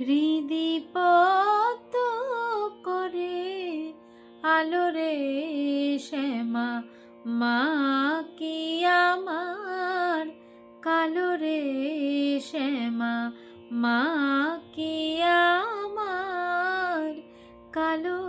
হৃদিপত করে আলো রে শ্যামা, মা কি আমার? কালো রে শ্যামা, মা কি আমার? কালো